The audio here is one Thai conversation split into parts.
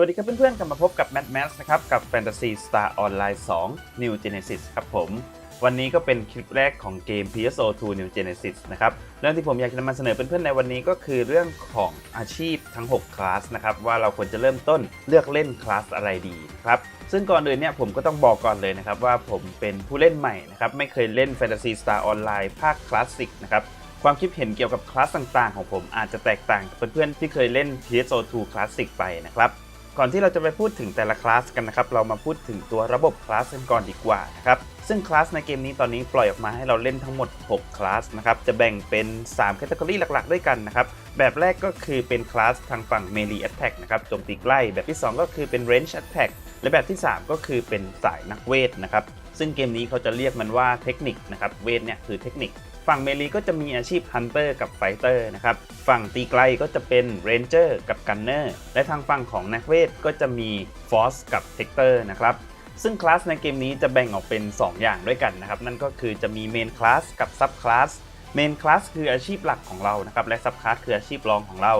วัสดีครับเพื่อนๆกลับมาพบกับ Mad Max นะครับ กับ Fantasy Star Online 2 New Genesis ครับผม วันนี้ก็เป็นคลิปแรกของเกม PSO2 New Genesis นะครับ เรื่องที่ผมอยากจะนำมาเสนอเพื่อนๆในวันนี้ก็คือเรื่องของอาชีพทั้ง 6 คลาสนะครับ ว่าเราควรจะเริ่มต้นเลือกเล่นคลาสอะไรดีนะครับ ซึ่งก่อนอื่นเนี่ยผมก็ต้องบอกก่อนเลยนะครับ ว่าผมเป็นผู้เล่นใหม่นะครับไม่เคยเล่น Fantasy Star Online ภาคคลาสสิกนะครับความคิดเห็นเกี่ยวกับคลาสต่างๆ ของผมอาจจะแตกต่างกับเพื่อนๆที่เคยเล่น PSO2 Classic ไปนะครับ ก่อนที่เราจะไปพูดถึงแต่ละคลาสกันนะครับ เรามาพูดถึงตัวระบบคลาสกันก่อนดีกว่านะครับ ซึ่งคลาสในเกมนี้ตอนนี้ปล่อยออกมาให้เราเล่นทั้งหมด 6 คลาสนะครับ จะแบ่งเป็น3แคตตากรีหลักๆ ด้วยกันนะครับ แบบแรกก็คือเป็นคลาสทางฝั่ง Melee Attack นะครับ โจมตีใกล้ แบบที่ 2 ก็คือเป็น Range Attack และแบบที่ 3 ก็คือเป็นสายนักเวทนะครับ ซึ่งเกมนี้เขาจะเรียกมันว่าเทคนิคนะครับ เวทเนี่ยคือเทคนิค ฝั่งเมลีก็จะมีอาชีพฮันเตอร์กับไฟเตอร์นะครับ ฝั่งตีไกลก็จะเป็นเรนเจอร์กับกันเนอร์ และทางฝั่งของนักเวทก็จะมีฟอสกับเทคเตอร์นะครับ ซึ่งคลาสในเกมนี้จะแบ่งออกเป็น 2 อย่างด้วยกันนะครับ นั่นก็คือจะมีเมนคลาสกับซับคลาส เมนคลาสคืออาชีพหลักของเรานะครับ และซับคลาสคืออาชีพรองของเรา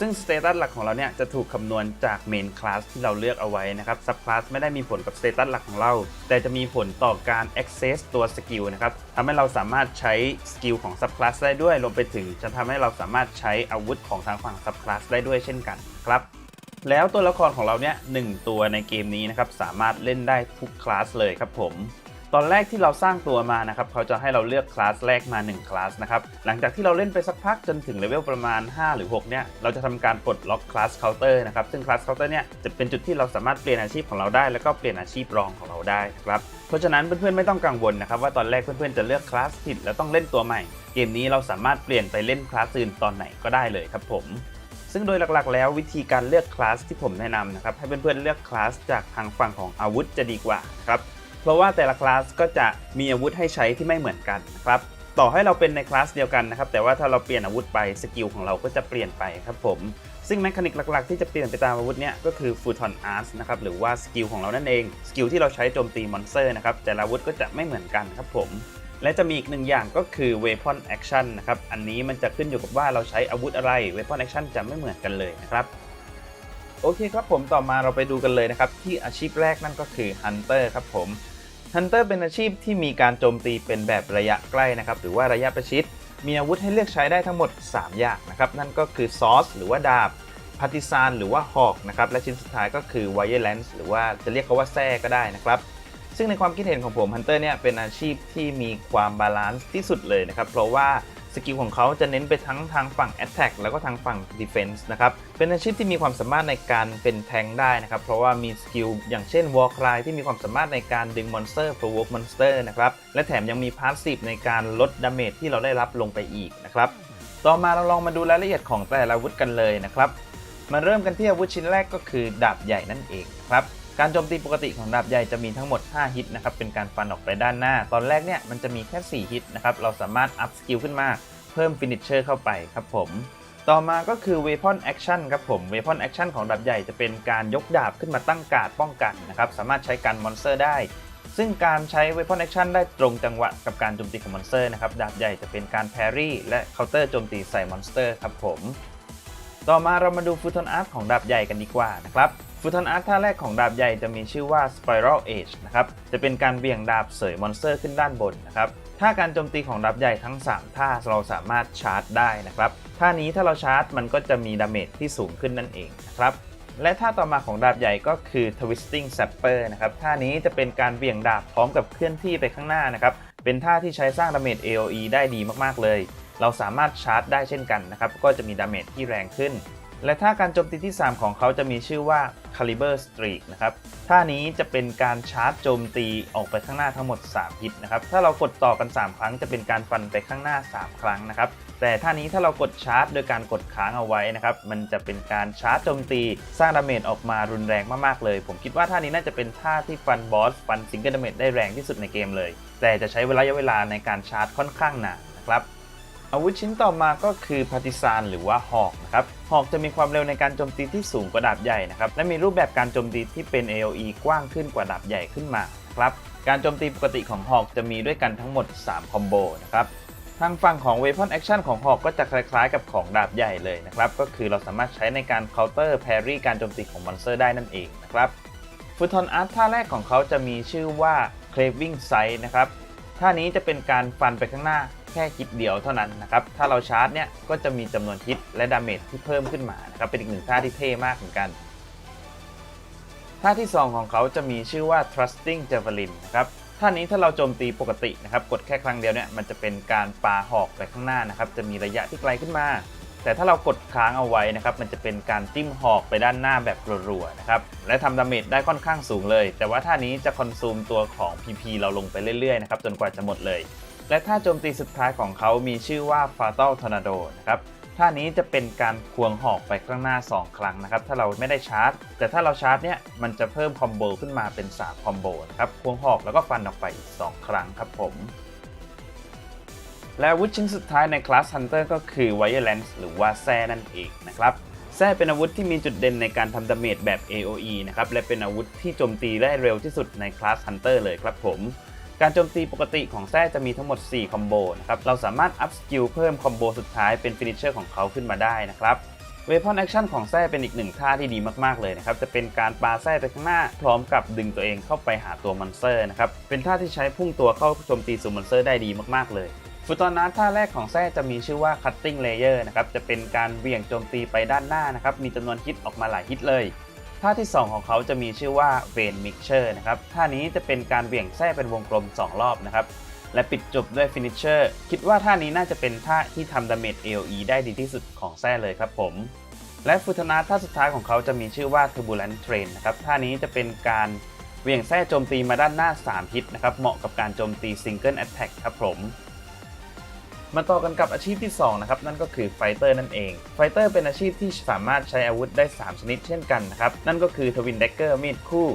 ซึ่งสเตตัสหลักของเราเนี่ยจะถูกคำนวณจากเมนคลาสที่เราเลือกเอาไว้นะครับซับคลาสไม่ได้มีผลกับสเตตัสหลักของเรา แต่จะมีผลต่อการ access ตัวสกิลนะครับทำให้เราสามารถใช้สกิลของซับคลาสได้ด้วยรวมไปถึงจะทำให้เราสามารถใช้อาวุธของทางฝั่งซับคลาสได้ด้วยเช่นกันครับแล้วตัวละครของเราเนี่ยหนึ่งตัวในเกมนี้นะครับสามารถเล่นได้ทุกคลาสเลยครับผม ตอนแรกที่เราสร้างตัวมานะครับเขาจะให้เราเลือกคลาสแรกมา1คลาสนะครับหลังจากที่เราเล่นไปสักพักจนถึงเลเวลประมาณ 5 หรือ 6 เนี่ยเราจะทำการปลดล็อกคลาสเคาน์เตอร์นะครับซึ่งคลาสเคาน์เตอร์เนี่ยจะเป็นจุดที่เราสามารถเปลี่ยนอาชีพของเราได้ แล้วก็เปลี่ยนอาชีพรองของเราได้นะครับเพราะฉะนั้นเพื่อนๆไม่ต้องกังวลนะครับว่าตอนแรกเพื่อนๆจะเลือกคลาสผิดแล้วต้องเล่นตัวใหม่ เกมนี้เราสามารถเปลี่ยนไปเล่นคลาสอื่นตอนไหนก็ได้เลยครับผมซึ่งโดยหลักๆ แล้ววิธีการเลือกคลาสที่ผมแนะนำนะครับให้เพื่อนๆเลือกคลาสจากทางฝั่งของอาวุธจะดีกว่าครับ เพราะว่าแต่ละคลาสก็จะมีอาวุธให้ใช้ที่ไม่เหมือนกันนะครับต่อให้เราเป็นในคลาสเดียวกันนะครับแต่ว่าถ้าเราเปลี่ยนอาวุธไปสกิลของเราก็จะเปลี่ยนไปครับผมซึ่งแมคานิกหลักๆ ที่จะเปลี่ยนไปตามอาวุธเนี่ยก็คือฟูทอนอาร์สนะครับหรือว่าสกิลของเรานั่นเองสกิลที่เราใช้โจมตีมอนสเตอร์นะครับแต่ละอาวุธก็จะไม่เหมือนกันครับผมและจะมีอีกหนึ่งอย่างก็คือ Weapon Action นะครับอันนี้มันจะขึ้นอยู่กับว่าเราใช้อาวุธอะไร Weapon Action จะไม่เหมือนกันเลยนะครับโอเคครับผมต่อมาเราไปดูกันเลยนะครับที่อาชีพแรกนั่นก็คือ Hunter ครับผม ฮันเตอร์เป็นอาชีพที่มีการโจมตีเป็นแบบระยะใกล้นะครับ หรือว่าระยะประชิด มีอาวุธให้เลือกใช้ได้ทั้งหมด 3 อย่างนะครับ นั่นก็คือซอสหรือว่าดาบพาร์ติซานหรือว่าหอกนะครับ และชิ้นสุดท้ายก็คือไวร์แลนซ์หรือว่าจะเรียกเขาว่าแท้ก็ได้นะครับ ซึ่งในความคิดเห็นของผมฮันเตอร์เนี่ยเป็นอาชีพที่มีความบาลานซ์ที่สุดเลยนะครับ เพราะว่า สกิลของเขาจะเน้นไปทั้งทางฝั่ง Attack แล้วก็ทางฝั่ง Defense นะครับ เป็นอาชีพที่มีความสามารถในการเป็นแทงได้นะครับ เพราะว่ามีสกิลอย่างเช่น War Cry ที่มีความสามารถในการดึงมอนสเตอร์ provoke monster นะครับ และแถมยังมี Passive ในการลดดาเมจที่เราได้รับลงไปอีกนะครับ ต่อมาเราลองมาดูรายละเอียดของแต่ละอาวุธกันเลยนะครับ มาเริ่มกันที่อาวุธชิ้นแรกก็คือดาบใหญ่นั่นเองครับ การโจมตีปกติของดาบใหญ่จะมีทั้งหมด 5 ฮิตนะครับ เป็นการฟันออกไปด้านหน้า ตอนแรกเนี่ยมันจะมีแค่ 4 ฮิตนะครับ เราสามารถอัพสกิลขึ้นมา เพิ่มฟินิชเชอร์เข้าไปครับผม ต่อมาก็คือ Weapon Action ครับผม Weapon Action ของดาบใหญ่จะเป็นการยกดาบขึ้นมาตั้งการ์ดป้องกันนะครับ สามารถใช้การมอนสเตอร์ได้ ซึ่งการใช้ Weapon Action ได้ตรงจังหวะกับการโจมตีของมอนสเตอร์นะครับ ดาบใหญ่จะเป็นการแพรี่และเคาน์เตอร์โจมตีใส่มอนสเตอร์ครับผม ต่อมาเรามาดูฟูทอนอาร์ตของดาบใหญ่กันดีกว่านะครับ ฟูทอนอาร์ตท่าแรกของดาบใหญ่จะมีชื่อว่า Spiral Edge นะครับ จะเป็นการเบี่ยงดาบเสยมอนสเตอร์ขึ้นด้านบนนะครับท่าการโจมตีของดาบใหญ่ทั้ง 3 ท่าเราสามารถชาร์จได้นะครับ ท่านี้ถ้าเราชาร์จมันก็จะมีดาเมจที่สูงขึ้นนั่นเองนะครับ และท่าต่อมาของดาบใหญ่ก็คือ Twisting Zapper นะครับ ท่านี้จะเป็นการเบี่ยงดาบพร้อมกับเคลื่อนที่ไปข้างหน้านะครับ เป็นท่าที่ใช้สร้างดาเมจ AOE ได้ดีมากๆเลย เราสามารถชาร์จได้เช่นกันนะครับ ก็จะมีดาเมจที่แรงขึ้น และท่าการโจมตีที่ 3 ของเขาจะมีชื่อว่า Caliber Streak นะครับ ท่านี้จะเป็นการชาร์จโจมตีออกไปข้างหน้าทั้งหมด3ฮิตนะครับ ถ้าเรากดต่อกัน 3 ครั้งจะเป็นการฟันไปข้างหน้า 3 ครั้งนะครับ แต่ท่านี้ถ้าเรากดชาร์จโดยการกดค้างเอาไว้นะครับ มันจะเป็นการชาร์จโจมตีสร้างดาเมจออกมารุนแรงมากๆเลย ผมคิดว่าท่านี้น่าจะเป็นท่าที่ฟันบอสฟันซิงเกิลดาเมจได้แรงที่สุดในเกมเลย แต่จะใช้เวลาเวลาในการชาร์จค่อนข้างนานนะครับ อาวุธชิ้นต่อมาก็คือพาติซานหรือว่าหอกนะครับหอกจะมีความเร็วในการโจมตีที่สูงกว่าดาบใหญ่นะครับและมีรูปแบบการโจมตีที่เป็น AOE กว้างขึ้นกว่าดาบใหญ่ขึ้นมาครับการโจมตีปกติของหอกจะมีด้วยกันทั้งหมด 3 คอมโบนะครับทางฝั่งของ Weapon Action ของหอกก็จะคล้ายๆ กับของดาบใหญ่เลยนะครับ ก็คือเราสามารถใช้ในการ counter parry การโจมตีของมอนสเตอร์ได้นั่นเองนะครับฟูทอนอาร์ตท่าแรกของเขาจะมีชื่อว่า Craving Sight นะครับท่านี้จะเป็นการฟันไปข้างหน้า ค่ฮิตเดียวเท่านั้นนะครับ ถ้าเราชาร์จเนี่ยก็จะมีจำนวนฮิตและดาเมจที่เพิ่มขึ้นมานะครับ เป็นอีกหนึ่งท่าที่เท่มากเหมือนกัน ท่าที่ 2 ของเขาจะมีชื่อว่า Trusting Javelin นะครับท่านี้ถ้าเราโจมตีปกตินะครับ กดแค่ครั้งเดียวเนี่ยมันจะเป็นการปาหอกไปข้างหน้านะครับ จะมีระยะที่ไกลขึ้นมา แต่ถ้าเรากดค้างเอาไว้นะครับ มันจะเป็นการจิ้มหอกไปด้านหน้าแบบรัวๆนะครับ และทำดาเมจได้ค่อนข้างสูงเลย แต่ว่าท่านี้จะคอนซูมตัวของ PP เราลงไปเรื่อยๆนะครับจนกว่าจะหมดเลย และท่าโจมตีสุดท้ายของเขามีชื่อว่า Fatal Tornado นะครับท่านี้จะเป็นการควงหอกไปข้างหน้า 2 ครั้งนะครับ ถ้าเราไม่ได้ชาร์จ แต่ถ้าเราชาร์จเนี่ยมันจะเพิ่มคอมโบขึ้นมาเป็น 3 คอมโบนะครับ ควงหอกแล้วก็ฟันออกไปอีก 2 ครั้งครับผม และอาวุธชิ้นสุดท้ายในคลาส Hunter ก็คือ Violence หรือว่าแซ่นั่นเองนะครับ แซ่เป็นอาวุธที่มีจุดเด่นในการทำดาเมจแบบ AOE นะครับ และเป็นอาวุธที่โจมตีได้เร็วที่สุดในคลาส Hunter เลยครับผม การโจมตีปกติของแซ่จะมีทั้งหมด 4 คอมโบนะครับ เราสามารถอัพสกิลเพิ่มคอมโบสุดท้ายเป็นฟินิชเชอร์ของเขาขึ้นมาได้นะครับเวพอนแอคชั่นของแซ่เป็นอีกหนึ่งท่าที่ดีมากๆเลยนะครับ จะเป็นการปาแซ่ไปข้างหน้า พร้อมกับดึงตัวเองเข้าไปหาตัวมอนสเตอร์นะครับ เป็นท่าที่ใช้พุ่งตัวเข้าโจมตีสู่มอนสเตอร์ได้ดีมากๆเลยฟุตอนนัทท่าแรกของแซ่จะมีชื่อว่า cutting layer นะครับ จะเป็นการเบี่ยงโจมตีไปด้านหน้านะครับ มีจำนวนฮิตออกมาหลายฮิตเลย ท่าที่ 2 ของเขาจะมีชื่อว่า vein mixture นะครับท่านี้จะเป็นการเบี่ยงแส้เป็นวงกลม 2 รอบนะครับและปิดจบด้วย finisher คิดว่าท่านี้น่าจะเป็นท่าที่ทำดาเมจ AOE ได้ดีที่สุดของแส้เลยครับผม และฟุตนาท่าสุดท้ายของเขาจะมีชื่อว่า turbulent train นะครับท่านี้จะเป็นการเหวี่ยงแส้โจมตีมาด้านหน้า 3 ฮิตนะครับเหมาะกับการโจมตี single attack ครับผม มาต่อกันกับอาชีพที่ 2 นะครับ นั่นก็คือไฟเตอร์นั่นเอง ไฟเตอร์เป็นอาชีพที่สามารถใช้อาวุธได้ 3 ชนิดเช่นกันนะครับ นั่นก็คือทวินเดกเกอร์มีดคู่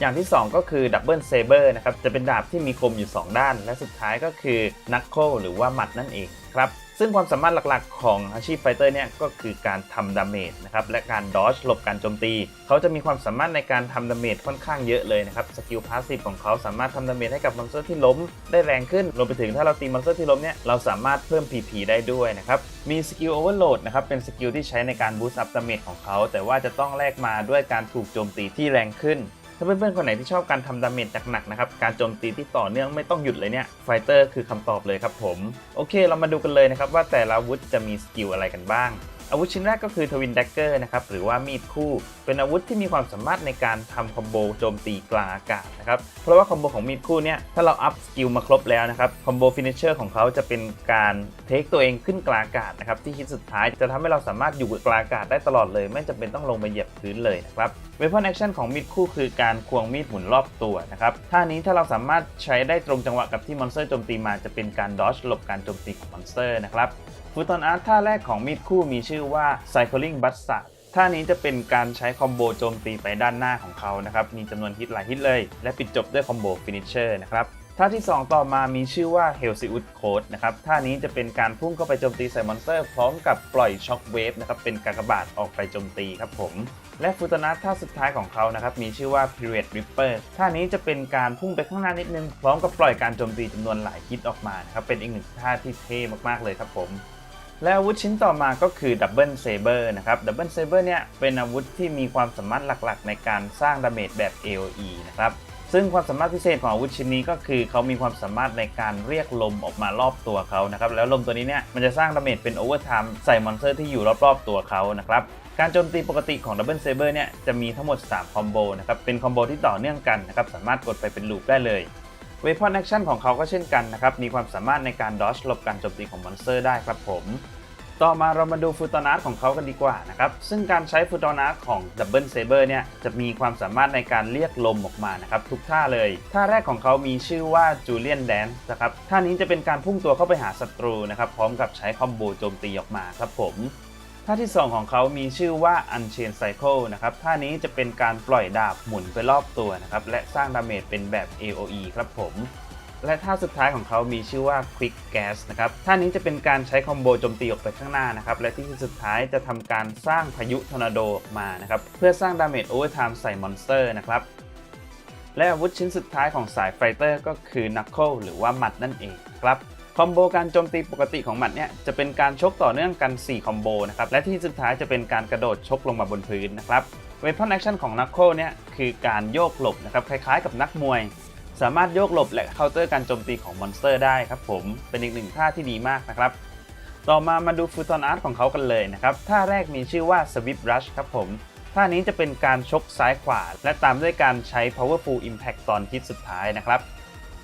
อย่างที่ 2 ก็คือดับเบิลเซเบอร์นะครับ จะเป็นดาบที่มีคมอยู่ 2 ด้าน และสุดท้ายก็คือนักโคหรือว่าหมัดนั่นเองครับ ซึ่งความสามารถหลักๆ ของอาชีพไฟเตอร์เนี่ยก็คือการทำดาเมจนะครับและการดอชหลบการโจมตี เขาจะมีความสามารถในการทำดาเมจค่อนข้างเยอะเลยนะครับสกิลพาสซีฟของเขาสามารถทำดาเมจให้กับมอนสเตอร์ที่ล้มได้แรงขึ้นรวมไปถึงถ้าเราตีมอนสเตอร์ที่ล้มเนี่ยเราสามารถเพิ่ม PP ได้ด้วยนะครับมีสกิลโอเวอร์โหลดนะครับเป็นสกิลที่ใช้ในการบูสต์อัพดาเมจของเขา แต่ว่าจะต้องแลกมาด้วยการถูกโจมตีที่แรงขึ้น ถ้าเพื่อนๆคนไหนที่ชอบการทำดาเมจหนักๆนะครับ การโจมตีที่ต่อเนื่องไม่ต้องหยุดเลยเนี่ยไฟเตอร์คือคำตอบเลยครับผม โอเคเรามาดูกันเลยนะครับ ว่าแต่ละอาวุธจะมีสกิลอะไรกันบ้าง อาวุธชิ้นแรกก็คือทวิน d ดกเกอร์นะครับหรือว่ามีดคู่ เป็นอาวุธที่มีความสามารถในการทำคอมโบโจมตีกลางอากาศนะครับเพราะว่าคอมโบของมีดคู่เนี่ยถ้าเราอัพสกิลมาครบแล้วนะครับคอมโบฟินิชเชอร์ของเขาจะเป็นการเทคตัวเองขึ้นกลางอากาศนะครับที่คิดสุดท้ายจะทำให้เราสามารถอยู่กลางอากาศได้ตลอดเลย ไม่จำเป็นต้องลงไปเหยียบพื้นเลยนะครับเวพอนแอคชั่นของมีดคู่คือการควงมีดหมุนรอบตัวนะครับท่านี้ถ้าเราสามารถใช้ได้ตรงจังหวะกับที่มอนสเตอร์โจมตีมาจะเป็นการดอชหลบการโจมตีของมอนสเตอร์นะครับฟูตอนอาร์ตท่าแรกของมีดคู่มีชื่อว่า Cycling b u s t a ท่านี้จะเป็นการใช้คอมโบโจมตีไปด้านหน้าของเขานะครับมีจำนวนฮิตหลายฮิตเลย และปิดจบด้วยคอมโบฟินิชเชอร์นะครับ ท่าที่ 2 ต่อมามีชื่อว่า h e l s i u d Code นะครับ ท่านี้จะเป็นการพุ่งเข้าไปโจมตีใส่มอนสเตอร์ พร้อมกับปล่อยช็อคเวฟนะครับ เป็นกากบาทออกไปโจมตีครับผม และฟูตนาท่าสุดท้ายของเขานะครับ มีชื่อว่า Period Ripper ท่านี้จะเป็นการพุ่งไปข้างหน้านิดนึง พร้อมกับปล่อยการโจมตีจำนวนหลายฮิตออกมานะครับ เป็นอีกหนึ่งท่าที่เท่มากๆเลยครับผมและอาวุธชิ้นต่อมาก็คือดับเบิลเซเบอร์นะครับดับเบิลเซเบอร์เนี่ยเป็นอาวุธที่มีความสามารถหลักๆ ในการสร้างดาเมจแบบ AOE นะครับ ซึ่งความสามารถพิเศษของอาวุธชิ้นนี้ก็คือเขามีความสามารถในการเรียกลมออกมารอบตัวเขานะครับแล้วลมตัวนี้เนี่ยมันจะสร้างดาเมจเป็นโอเวอร์ไทม์ใส่มอนสเตอร์ที่อยู่รอบๆตัวเขานะครับการโจมตีปกติของดับเบิลเซเบอร์เนี่ยจะมีทั้งหมด 3 คอมโบนะครับเป็นคอมโบที่ต่อเนื่องกันนะครับสามารถกดไปเป็นลูปได้เลยเวพอนแอคชั่นของเขาก็เช่นกันนะครับมีความสามารถในการดอชหลบการโจมตีของมอนสเตอร์ได้ครับผม ต่อมาเรามาดูฟูตอนาร์ของเขากันดีกว่านะครับ ซึ่งการใช้ฟูตอนาร์ของดับเบิลเซเบอร์เนี่ยจะมีความสามารถในการเรียกลมออกมานะครับทุกท่าเลย ท่าแรกของเขามีชื่อว่าจูเลียนแดนส์นะครับท่านี้จะเป็นการพุ่งตัวเข้าไปหาศัตรูนะครับพร้อมกับใช้คอมโบโจมตีออกมาครับผมท่าที่ 2 ของเขามีชื่อว่า Unchain Cycle นะครับ ท่านี้จะเป็นการปล่อยดาบหมุนไปรอบตัวนะครับ และสร้างดาเมจเป็นแบบ AOE ครับผม และท่าสุดท้ายของเขามีชื่อว่า Quick Gas นะครับ ท่านี้จะเป็นการใช้คอมโบโจมตีออกไปข้างหน้านะครับ และที่สุดท้ายจะทำการสร้างพายุทอร์นาโดออกมานะครับ เพื่อสร้างดาเมจโอเวอร์ไทม์ใส่มอนสเตอร์นะครับ และอาวุธชิ้นสุดท้ายของสายไฟเตอร์ก็คือ Knuckle หรือว่าหมัดนั่นเองครับคอมโบการโจมตีปกติของหมัดเนี่ยจะเป็นการชกต่อเนื่องกัน 4 คอมโบนะครับ และที่สุดท้ายจะเป็นการกระโดดชกลงมาบนพื้นนะครับเวพอนแอคชั่นของนักโคเนี่ยคือการโยกหลบนะครับคล้ายๆกับนักมวย สามารถโยกหลบและเคาน์เตอร์การโจมตีของมอนสเตอร์ได้ครับผมเป็นอีกหนึ่งท่าที่ดีมากนะครับ ต่อมามาดูฟูตอนอาร์ตของเขากันเลยนะครับท่าแรกมีชื่อว่า Swift Rush ครับผมท่านี้จะเป็นการชกซ้ายขวา และตามด้วยการใช้ Powerful Impact ตอนทิศสุดท้ายนะครับ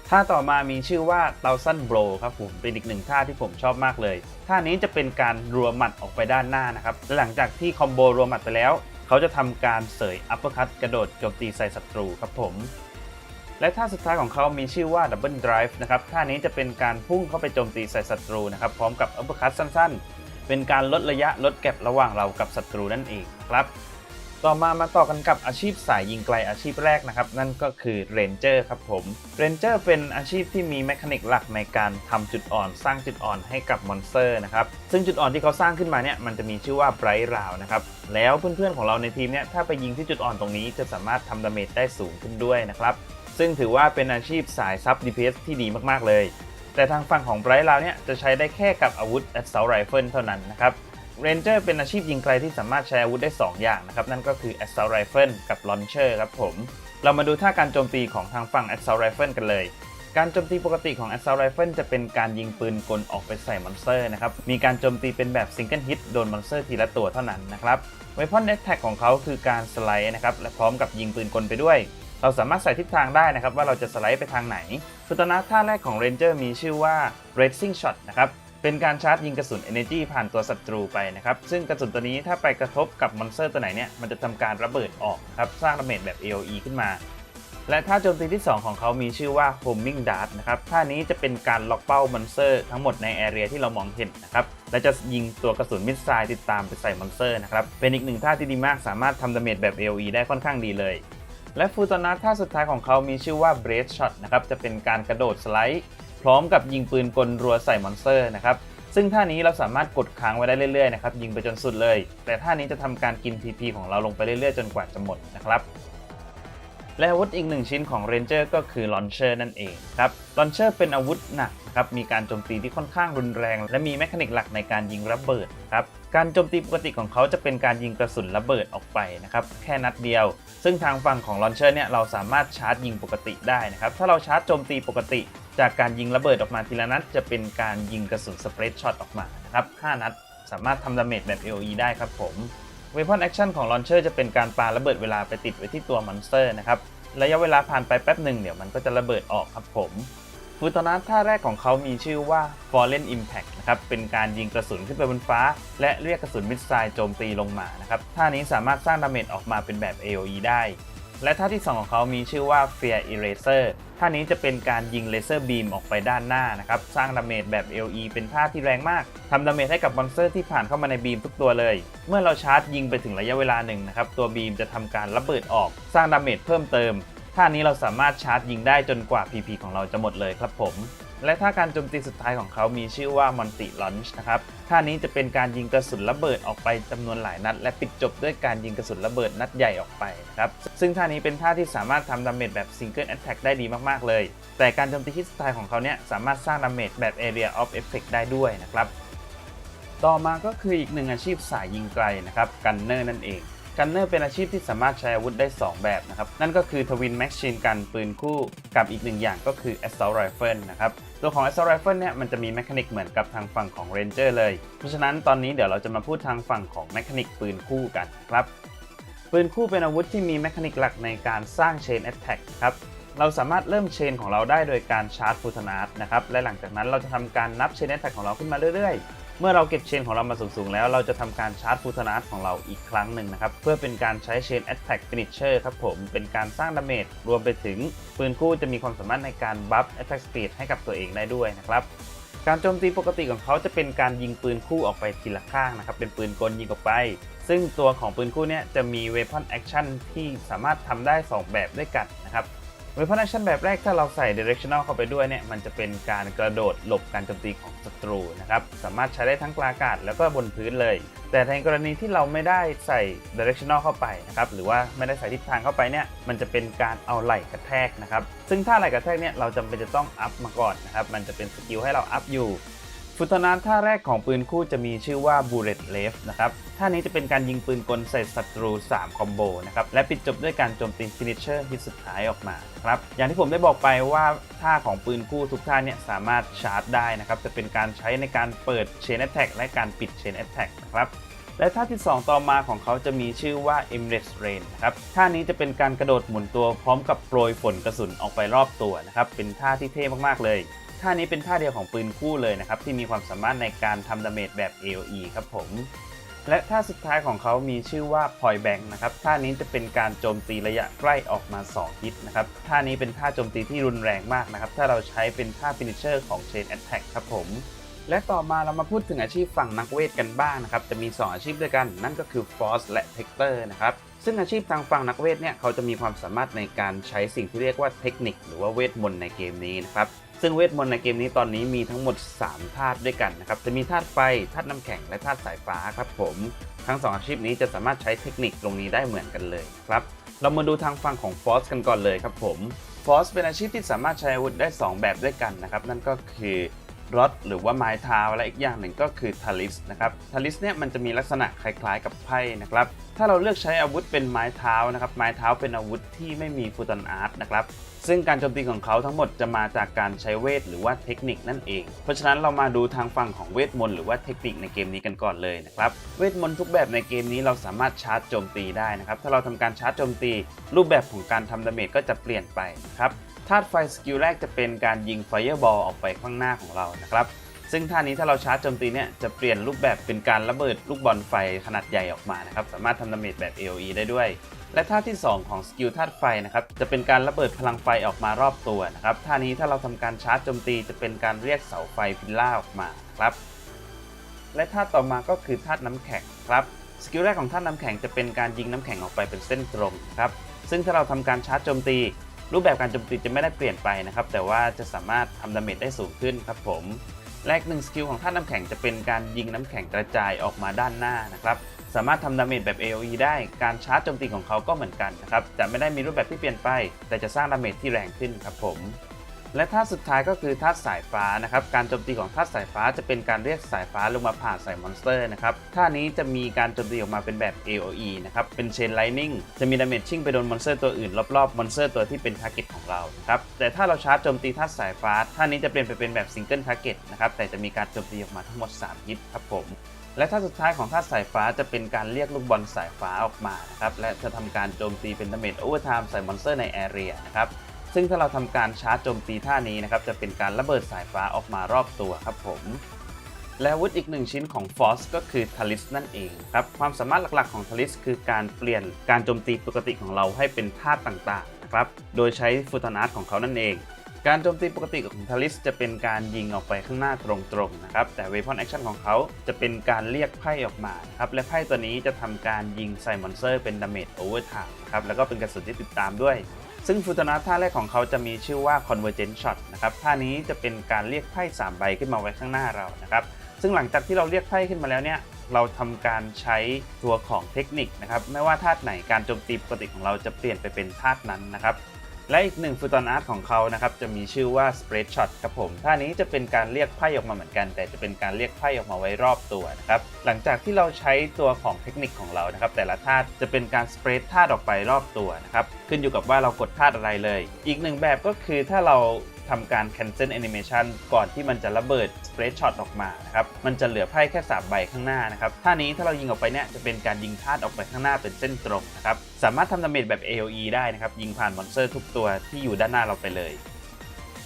ท่าต่อมามีชื่อว่า Thousand Blow ครับผมเป็นอีกหนึ่งท่าที่ผมชอบมากเลย ท่านี้จะเป็นการรัวหมัดออกไปด้านหน้านะครับและหลังจากที่คอมโบรัวหมัดไปแล้ว เขาจะทำการเสย Uppercut กระโดดโจมตีใส่ศัตรูครับผม และท่าสุดท้ายของเขามีชื่อว่า Double Drive นะครับท่านี้จะเป็นการพุ่งเข้าไปโจมตีใส่ศัตรูนะครับพร้อมกับ Uppercut สั้นๆ เป็นการลดระยะลดแก็บระหว่างเรากับศัตรูนั่นเองครับต่อมามาต่อกันกับอาชีพสายยิงไกลอาชีพแรกนะครับ นั่นก็คือเรนเจอร์ครับผมเรนเจอร์เป็นอาชีพที่มีแมคานิกหลักในการทำจุดอ่อน สร้างจุดอ่อนให้กับมอนสเตอร์นะครับ ซึ่งจุดอ่อนที่เขาสร้างขึ้นมาเนี่ยมันจะมีชื่อว่าไบรท์ราวนะครับ แล้วเพื่อนๆของเราในทีมเนี่ยถ้าไปยิงที่จุดอ่อนตรงนี้จะสามารถทำดาเมจได้สูงขึ้นด้วยนะครับ ซึ่งถือว่าเป็นอาชีพสายซับ DPS ที่ดีมากๆเลย แต่ทางฝั่งของไบรท์เราเนี่ยจะใช้ได้แค่กับอาวุธ Assault Rifle เท่านั้นนะครับเรนเจอร์เป็นอาชีพยิงไกลที่สามารถใช้อาวุธได้ 2 อย่างนะครับ นั่นก็คือ Assault Rifle กับ Launcher ครับผม เรามาดูท่าการโจมตีของทางฝั่ง Assault Rifle กันเลย การโจมตีปกติของ Assault Rifle จะเป็นการยิงปืนกลออกไปใส่มอนสเตอร์นะครับ มีการโจมตีเป็นแบบ Single Hit โดนมอนสเตอร์ทีละตัวเท่านั้นนะครับ Weapon Attack ของเขาคือการสไลด์นะครับและพร้อมกับยิงปืนกลไปด้วย เราสามารถใส่ทิศทางได้นะครับว่าเราจะสไลด์ไปทางไหนสุตนะท่าแรกของ Ranger มีชื่อว่า Racing Shot นะครับเป็นการชาร์จยิงกระสุน Energy ผ่านตัวศัตรูไปนะครับ ซึ่งกระสุนตัวนี้ถ้าไปกระทบกับมอนสเตอร์ตัวไหนเนี่ย มันจะทำการระเบิดออกครับ สร้างดาเมจแบบ AOE ขึ้นมา และท่าโจมตีที่ 2 ของเขามีชื่อว่า Homing Dart นะครับ ท่านี้จะเป็นการล็อกเป้ามอนสเตอร์ทั้งหมดในแอเรียที่เรามองเห็นนะครับ และจะยิงตัวกระสุนมิสไซล์ติดตามไปใส่มอนสเตอร์นะครับ เป็นอีกหนึ่งท่าที่ดีมาก สามารถทำดาเมจแบบ AOE ได้ค่อนข้างดีเลย และฟูตอนัทท่าสุดท้ายของเขามีชื่อว่าเบรดช็อตนะครับจะเป็นการกระโดดสไลด์ พร้อมกับยิงปืนกลรัวใส่มอนสเตอร์นะครับซึ่งท่านี้เราสามารถกดค้างไว้ได้เรื่อยๆนะครับยิงไปจนสุดเลย แต่ท่านี้จะทำการกิน PP ของเราลงไปเรื่อยๆ จนกว่าจะหมดนะครับ และอาวุธอีกหนึ่งชิ้นของ Ranger ก็คือ Launcher นั่นเองครับ Launcher เป็นอาวุธหนักครับมีการโจมตีที่ค่อนข้างรุนแรง และมีแมคานิกหลักในการยิงระเบิดครับการโจมตีปกติของเขาจะเป็นการยิงกระสุนระเบิดออกไปนะครับแค่นัดเดียว ซึ่งทางฝั่งของ Launcher เนี่ยเราสามารถชาร์จยิงปกติได้นะครับถ้าเราชาร์จโจมตีปกติ จากการยิงระเบิดออกมาทีละนัด จะเป็นการยิงกระสุนสเปรดช็อตออกมานะครับ5นัดสามารถทำดาเมจแบบ AOE ได้ครับผม Weapon Action ของ Launcher จะเป็นการปาระเบิดเวลาไปติดไว้ที่ตัวมอนสเตอร์นะครับ ระยะเวลาผ่านไปแป๊บหนึ่งเดี๋ยวมันก็จะระเบิดออกครับผมฟูตอนัสท่าแรกของเขามีชื่อว่า Fallen Impact นะครับ เป็นการยิงกระสุนขึ้นไปบนฟ้า และเรียกกระสุนมิสไซล์โจมตีลงมานะครับ ท่านี้สามารถสร้างดาเมจออกมาเป็นแบบ AOE ได้ และท่าที่ 2 ของเขามีชื่อว่า Fear Eraser ท่านี้จะเป็นการยิงเลเซอร์บีมออกไปด้านหน้านะครับ สร้างดาเมจแบบ LE เป็นท่าที่แรงมากทำดาเมจให้กับมอนสเตอร์ที่ผ่านเข้ามาในบีมทุกตัวเลย เมื่อเราชาร์จยิงไปถึงระยะเวลาหนึ่งนะครับ ตัวบีมจะทำการระเบิดออก สร้างดาเมจเพิ่มเติม ท่านี้เราสามารถชาร์จยิงได้จนกว่า PP ของเราจะหมดเลยครับผม และท่าการโจมตีสุดท้ายของเขามีชื่อว่า Monty Launch นะครับท่านี้จะเป็นการยิงกระสุนระเบิดออกไปจำนวนหลายนัด และปิดจบด้วยการยิงกระสุนระเบิดนัดใหญ่ออกไปนะครับซึ่งท่านี้เป็นท่าที่สามารถทำดาเมจแบบ Single Attack ได้ดีมากๆเลย แต่การโจมตีที่สุดท้ายของเขาเนี่ยสามารถสร้างดาเมจแบบ Area of Effect ได้ด้วยนะครับต่อมาก็คืออีกหนึ่งอาชีพสายยิงไกลนะครับกันเนอร์นั่นเอง กันเนอร์เป็นอาชีพที่สามารถใช้อาวุธได้ 2 แบบนะครับ นั่นก็คือทวินแม็กชีนกันปืนคู่กับอีกหนึ่งอย่างก็คือ Assault Rifle นะครับ ตัวของ Assault Rifle เนี่ยมันจะมีแมคานิกเหมือนกับทางฝั่งของ Ranger เลย เพราะฉะนั้นตอนนี้เดี๋ยวเราจะมาพูดทางฝั่งของแมคานิกปืนคู่กันครับ ปืนคู่เป็นอาวุธที่มีแมคานิกหลักในการสร้างเชนแอตแทกครับเราสามารถเริ่มเชนของเราได้โดยการชาร์จฟูทนาร์นะครับ และหลังจากนั้นเราจะทำการนับเชนแอตแทกของเราขึ้นมาเรื่อยๆ เมื่อเราเก็บเชนของเรามาสูงๆแล้ว เราจะทำการชาร์จฟูทนาร์ของเราอีกครั้งหนึ่งนะครับ เพื่อเป็นการใช้เชนแอตแทกฟินิชเชอร์ครับผม เป็นการสร้างดาเมจรวมไปถึงปืนคู่จะมีความสามารถในการบัฟแอตแทกสปีดให้กับตัวเองได้ด้วยนะครับการโจมตีปกติของเขาจะเป็นการยิงปืนคู่ออกไปทีละข้างนะครับ เป็นปืนกลยิงออกไป ซึ่งตัวของปืนคู่เนี่ยจะมี Weapon Action ที่สามารถทำได้ 2 แบบด้วยกันนะครับ weapon action แบบแรกถ้าเราใส่ directional เข้าไปด้วยเนี่ยมันจะเป็นการกระโดดหลบการโจมตีของศัตรูนะครับสามารถใช้ได้ทั้งกลางอากาศแล้วก็บนพื้นเลย แต่ในกรณีที่เราไม่ได้ใส่ directional เข้าไปนะครับหรือว่าไม่ได้ใส่ทิศทางเข้าไปเนี่ยมันจะเป็นการเอาไหล่กระแทกนะครับซึ่งถ้าไหล่กระแทกเนี่ยเราจำเป็นจะต้องอัพมาก่อนนะครับมันจะเป็นสกิลให้เราอัพอยู่ ฟุตนาท่าแรกของปืนคู่จะมีชื่อว่า Bullet l e f นะครับท่านี้จะเป็นการยิงปืนกลใส่ศัตรู 3 คอมโบนะครับ และปิดจบด้วยการโจมตี Finisher ฮิตสุดท้ายออกมาครับ อย่างที่ผมได้บอกไปว่าท่าของปืนคู่ทุกท่าเนี่ยสามารถชาร์จได้นะครับ จะเป็นการใช้ในการเปิด Chain Attack และการปิด Chain Attack นะครับและท่าที่ 2 ต่อมาของเขาจะมีชื่อว่า Emirates Rain นะครับ ท่านี้จะเป็นการกระโดดหมุนตัวพร้อมกับโปรยฝนกระสุนออกไปรอบตัวนะครับ เป็นท่าที่เท่มาก ๆ เลย ท่านี้เป็นท่าเดียวของปืนคู่เลยนะครับ ที่มีความสามารถในการทำดาเมจแบบ AoE ครับผม และท่าสุดท้ายของเขามีชื่อว่า Point Blank นะครับ ท่านี้จะเป็นการโจมตีระยะใกล้ออกมา2ฮิตนะครับ ท่านี้เป็นท่าโจมตีที่รุนแรงมากนะครับ ถ้าเราใช้เป็นท่า Finisher ของ Chain Attack ครับผมและต่อมาเรามาพูดถึงอาชีพฝั่งนักเวทกันบ้างนะครับ จะมี 2 อาชีพด้วยกัน นั่นก็คือ Force และ Hector นะครับ ซึ่งอาชีพทางฝั่งนักเวทเนี่ย เขาจะมีความสามารถในการใช้สิ่งที่เรียกว่าเทคนิค หรือว่าเวทมนต์ในเกมนี้นะครับ ซึ่งเวทมนต์ในเกมนี้ตอนนี้มีทั้งหมด 3 ธาตุด้วยกันนะครับ จะมีธาตุไฟ ธาตุน้ำแข็ง และธาตุสายฟ้าครับผม ทั้ง 2 อาชีพนี้จะสามารถใช้เทคนิคตรงนี้ได้เหมือนกันเลยครับ เรามาดูทางฝั่งของ Force กันก่อนเลยครับผม Force เป็นอาชีพที่สามารถใช้อาวุธได้ 2 แบบด้วยกันนะครับ นั่นก็คือรถหรือว่าไม้เท้าและอีกอย่างหนึ่งก็คือทาลิสนะครับทาลิสเนี่ยมันจะมีลักษณะคล้ายๆกับไพ่นะครับถ้าเราเลือกใช้อาวุธเป็นไม้เท้านะครับไม้เท้าเป็นอาวุธที่ไม่มีฟูตันอาร์ตนะครับ ซึ่งการโจมตีของเขาทั้งหมดจะมาจากการใช้เวทหรือว่าเทคนิคนั่นเอง เพราะฉะนั้นเรามาดูทางฝั่งของเวทมนต์หรือว่าเทคนิคในเกมนี้กันก่อนเลยนะครับ เวทมนต์ทุกแบบในเกมนี้เราสามารถชาร์จโจมตีได้นะครับ ถ้าเราทำการชาร์จโจมตี รูปแบบของการทำดาเมจก็จะเปลี่ยนไปนะครับธาตุไฟสกิลแรกจะเป็นการยิงไฟเบอร์บอลออกไปข้างหน้าของเรานะครับ ซึ่งท่านี้ถ้าเราชาร์จโจมตีเนี่ยจะเปลี่ยนรูปแบบเป็นการระเบิดลูกบอลไฟขนาดใหญ่ออกมานะครับสามารถทำดาเมจแบบ AoE ได้ด้วย และท่าที่ 2 ของสกิลธาตุไฟนะครับจะเป็นการระเบิดพลังไฟออกมารอบตัวนะครับท่านี้ถ้าเราทำการชาร์จโจมตีจะเป็นการเรียกเสาไฟพิลล่าออกมาครับและท่าต่อมาก็คือธาน้ำแข็งครับสกิลแรกของธาน้ำแข็งจะเป็นการยิงน้ำแข็งออกไปเป็นเส้นตรงครับซึ่งถ้าเราทำการชาร์จโจมตี รูปแบบการโจมตีจะไม่ได้เปลี่ยนไปนะครับแต่ว่าจะสามารถทำดาเมจได้สูงขึ้นครับผม แรกหนึ่งสกิลของท่าน้ำแข็งจะเป็นการยิงน้ำแข็งกระจายออกมาด้านหน้านะครับ สามารถทำดาเมจแบบ AoE ได้ การชาร์จโจมตีของเขาก็เหมือนกันนะครับ จะไม่ได้มีรูปแบบที่เปลี่ยนไป แต่จะสร้างดาเมจที่แรงขึ้นครับผม และท่าสุดท้ายก็คือท่าสายฟ้านะครับ การโจมตีของท่าสายฟ้าจะเป็นการเรียกสายฟ้าลงมาผ่าใส่มอนสเตอร์นะครับ ท่านี้จะมีการโจมตีออกมาเป็นแบบ AoE นะครับ เป็นเชนไลนิ่งจะมีดาเมจชิ่งไปโดนมอนสเตอร์ตัวอื่นรอบๆมอนสเตอร์ตัวที่เป็นทาร์เก็ตของเรานะครับ แต่ถ้าเราชาร์จโจมตีท่าสายฟ้า ท่านี้จะเปลี่ยนไปเป็นแบบซิงเกิลทาร์เก็ตนะครับ แต่จะมีการโจมตีออกมาทั้งหมด 3 ฮิตครับผมและท่าสุดท้ายของท่าสายฟ้าจะเป็นการเรียกลูกบอลสายฟ้าออกมานะครับและจะทำการโจมตีเป็นดาเมจโอเวอร์ไทม์ใส่มอนสเตอร์ในแอเรียนะครับ ซึ่งถ้าเราทำการชาร์จโจมตีท่านี้นะครับจะเป็นการระเบิดสายฟ้าออกมารอบตัวครับผมและวุธอีกหนึ่งชิ้นของ Force ก็คือท a ลิสนั่นเองครับความสามารถหลักๆของท a ลิสคือการเปลี่ยนการโจมตีปกติของเราให้เป็นธาตุต่างๆนะครับโดยใช้ฟูตานาร์ของเขานั่นเอง การโจมตีปกติของท a ลิสจะเป็นการยิงออกไปข้างหน้าตรงๆนะครับแต่ Weapon Action ของเขาจะเป็นการเรียกไพ่ออกมาครับและไพ่ตัวนี้จะทำการยิงใส่มอนสเตอร์เป็นดาเมจโอเวอร์ไทม์ครับแล้วก็เป็นกระสุนที่ติดตามด้วย ซึ่งฟูตนาท่าแรกของเขาจะมีชื่อว่า Convergent Shot นะครับท่านี้จะเป็นการเรียกไพ่3ใบขึ้นมาไว้ข้างหน้าเรานะครับซึ่งหลังจากที่เราเรียกไพ่ขึ้นมาแล้วเนี่ยเราทำการใช้ตัวของเทคนิคนะครับไม่ว่าธาตุไหนการโจมตีปกติของเราจะเปลี่ยนไปเป็นธาตุนั้นนะครับ และอีกหนึ่งฟูตอนอาร์ตของเขานะครับจะมีชื่อว่า Spread Shot ครับผมท่านี้จะเป็นการเรียกไพ่ออกมาเหมือนกัน แต่จะเป็นการเรียกไพ่ออกมาไว้รอบตัวนะครับหลังจากที่เราใช้ตัวของเทคนิคของเรานะครับแต่ละธาตุจะเป็นการ Spread ธาตุออกไปรอบตัวนะครับขึ้นอยู่กับว่าเรากดธาตุอะไรเลย อีกหนึ่งแบบก็คือถ้าเรา ทำการ cancel animation ก่อนที่มันจะระเบิด spread shot ออกมานะครับ มันจะเหลือไพ่แค่3ใบข้างหน้านะครับ ท่านี้ถ้าเรายิงออกไปเนี่ยจะเป็นการยิงธาตุออกไปข้างหน้าเป็นเส้นตรงนะครับ สามารถทำดาเมจแบบ AoE ได้นะครับ ยิงผ่านมอนสเตอร์ทุกตัวที่อยู่ด้านหน้าเราไปเลย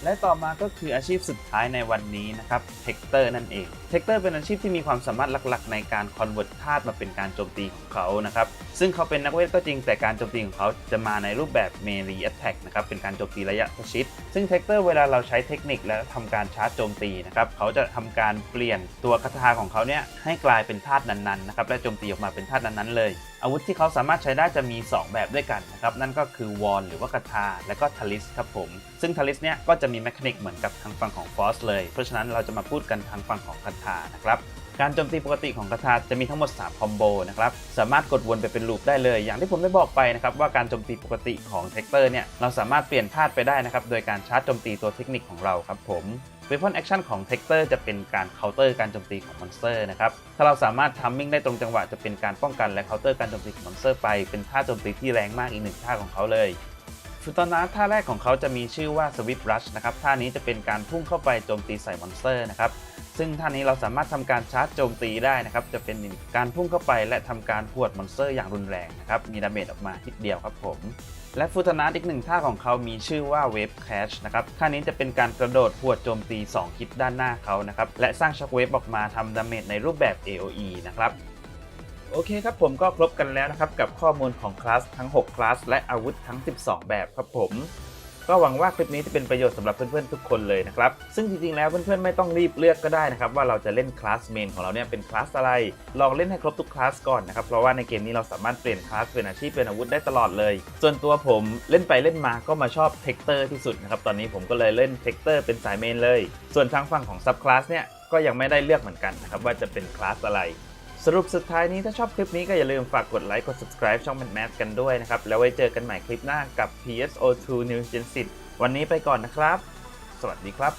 และต่อมาก็คืออาชีพสุดท้ายในวันนี้นะครับเทคเตอร์นั่นเองเทคเตอร์เป็นอาชีพที่มีความสามารถหลักๆ ในการคอนเวิร์ตธาตุมาเป็นการโจมตีของเขานะครับซึ่งเขาเป็นนักเวทก็จริงแต่การโจมตีของเขาจะมาในรูปแบบเมลีแอตแทกนะครับเป็นการโจมตีระยะประชิด ซึ่งเทคเตอร์เวลาเราใช้เทคนิคและทำการชาร์จโจมตีนะครับเขาจะทำการเปลี่ยนตัวคาถาของเขาเนี่ยให้กลายเป็นธาตุนั้นๆนะครับและโจมตีออกมาเป็นธาตุนั้นๆเลย อาวุธที่เขาสามารถใช้ได้จะมี 2 แบบด้วยกันนะครับนั่นก็คือวอลหรือว่าคาถาและก็ทาริสครับผม ซึ่งทาริสเนี่ยก็จะมีแมคานิกเหมือนกับทางฝั่งของฟอสเลย เพราะฉะนั้นเราจะมาพูดกันทางฝั่งของคาถานะครับการโจมตีปกติของคาถาจะมีทั้งหมด 3 คอมโบนะครับ สามารถกดวนไปเป็นลูปได้เลย อย่างที่ผมได้บอกไปนะครับว่าการโจมตีปกติของเทคเตอร์เนี่ยเราสามารถเปลี่ยนธาตุไปได้นะครับ โดยการชาร์จโจมตีตัวเทคนิคของเราครับผม Weapon Action ของ t e c t o r จะเป็นการเคาน์เตอร์การโจมตีของมอนสเตอร์นะครับ ถ้าเราสามารถทัมมิ่งได้ตรงจังหวะจะเป็นการป้องกันและเคาน์เตอร์การโจมตีของมอนสเตอร์ไป เป็นท่าโจมตีที่แรงมากอีกหนึ่งท่าของเขาเลย ตอนาท่าแรกของเขาจะมีชื่อว่า Swift Rush นะครับท่านี้จะเป็นการพุ่งเข้าไปโจมตีใส่มอนสเตอร์นะครับซึ่งท่านี้เราสามารถทำการชาร์จโจมตีได้นะครับจะเป็นการพุ่งเข้าไปและทำการหวดมอนสเตอร์อย่างรุนแรงนะครับมีดาเมจออกมาทีเดียวครับผมและฟูตนาอีกหนึ่งท่าของเขามีชื่อว่าเวฟแคชนะครับท่านี้จะเป็นการกระโดดหวดโจมตี 2 คิดด้านหน้าเขานะครับและสร้างช็อคเวฟออกมาทำดาเมจในรูปแบบ AOE นะครับ โอเคครับผมก็ครบกันแล้วนะครับกับข้อมูลของคลาสทั้ง 6 คลาส และอาวุธทั้ง 12 แบบครับผม ก็หวังว่าคลิปนี้จะเป็นประโยชน์สำหรับเพื่อนๆทุกคนเลยนะครับ ซึ่งจริงๆแล้วเพื่อนๆไม่ต้องรีบเลือกก็ได้นะครับว่าเราจะเล่นคลาสเมนของเราเนี่ยเป็นคลาสอะไร ลองเล่นให้ครบทุกคลาสก่อนนะครับเพราะว่าในเกมนี้เราสามารถเปลี่ยนคลาสเป็นอาชีพเป็นอาวุธได้ตลอดเลย ส่วนตัวผมเล่นไปเล่นมาก็มาชอบเทคเตอร์ที่สุดนะครับตอนนี้ผมก็เลยเล่นเทคเตอร์เป็นสายเมนเลย ส่วนทางฝั่งของซับคลาสเนี่ยก็ยังไม่ได้เลือกเหมือนกันนะครับว่าจะเป็นคลาสอะไร สรุปสุดท้ายนี้ถ้าชอบคลิปนี้ก็อย่าลืมฝากกดไลค์กด subscribe ช่อง Mad Mad กันด้วยนะครับ แล้วไว้เจอกันใหม่คลิปหน้ากับ PSO2 New Gen 10วันนี้ไปก่อนนะครับ สวัสดีครับ